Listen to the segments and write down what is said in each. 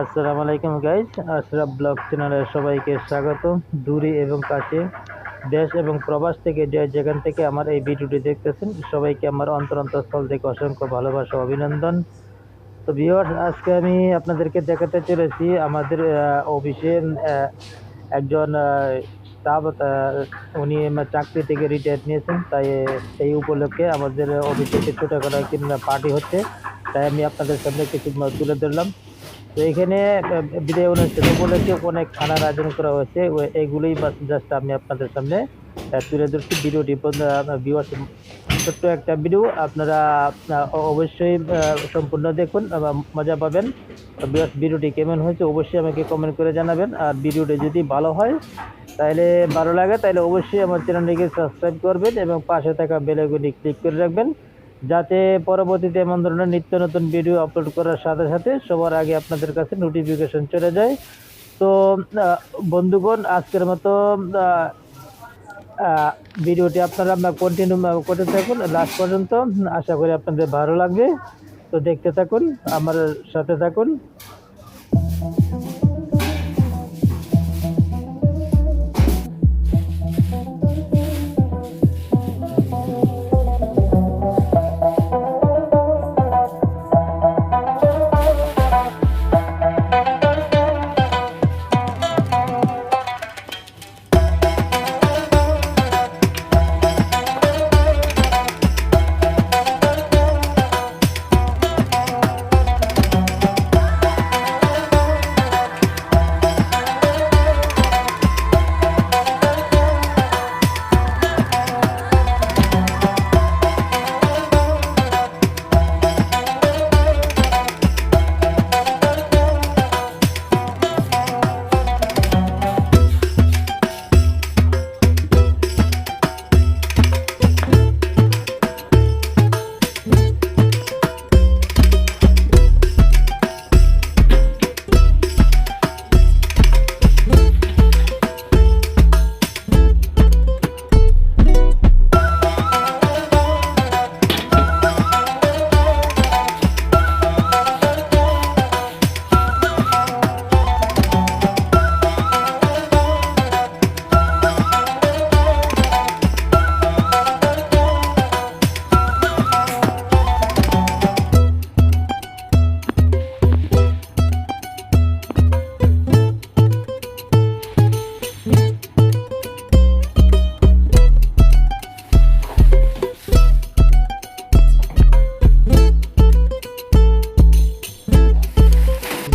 আসসালামু আলাইকুম guys Ashraf blog চ্যানেলে সবাইকে স্বাগত দূরে এবং কাছে, দেশ এবং প্রবাস থেকে যে যেখান থেকে আমার এই ভিডিওটি দেখতেছেন, সবাইকে আমার অন্তর অন্তঃস্থল থেকে অসংখ্য ভালোবাসা অভিনন্দন। তো ভিওর আজকে আমি আপনাদেরকে দেখাতে চলেছি আমাদের অফিসে একজন স্টাফ উনি চাকরি থেকে রিটায়ার নিয়েছেন। তাই সেই উপলক্ষে আমাদের অফিসে একটি ছোটোখাটো কিংবা পার্টি হচ্ছে। তাই আমি আপনাদের সামনে কিছু তুলে ধরলাম। তো এখানে বিদায় অনুষ্ঠান উপলক্ষে অনেক খানার আয়োজন করা হয়েছে। এইগুলোই জাস্ট আমি আপনাদের সামনে তুলে ধরছি। ভিডিওটি ভিউয়ার্স ছোট্ট একটা ভিডিও আপনারা অবশ্যই সম্পূর্ণ দেখুন মজা পাবেন। ভিউয়ার্স ভিডিওটি কেমন হয়েছে অবশ্যই আমাকে কমেন্ট করে জানাবেন। আর ভিডিওটি যদি ভালো হয় তাহলে ভালো লাগে তাহলে অবশ্যই আমার চ্যানেলটিকে সাবস্ক্রাইব করবেন এবং পাশে থাকা বেলাইকনটি ক্লিক করে রাখবেন। যাতে পরবর্তীতে এমন ধরনের নিত্য নতুন ভিডিও আপলোড করার সাথে সাথে সবার আগে আপনাদের কাছে নোটিফিকেশন চলে যায়। তো বন্ধুগণ, আজকের মতো ভিডিওটি আপনারা কন্টিনিউ করতে থাকুন। লাস্ট পর্যন্ত আশা করি আপনাদের ভালো লাগবে। তো দেখতে থাকুন, আমার সাথে থাকুন।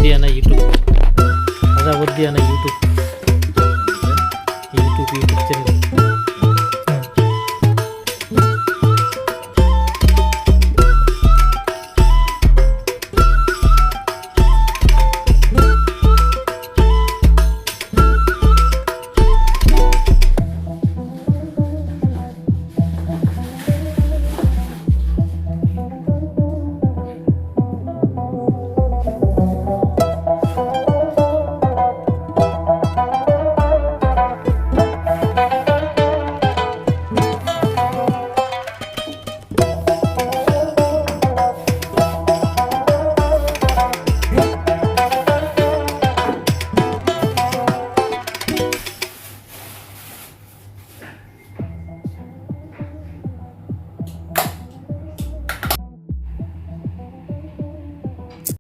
dia na YouTube. Azawad dia na YouTube.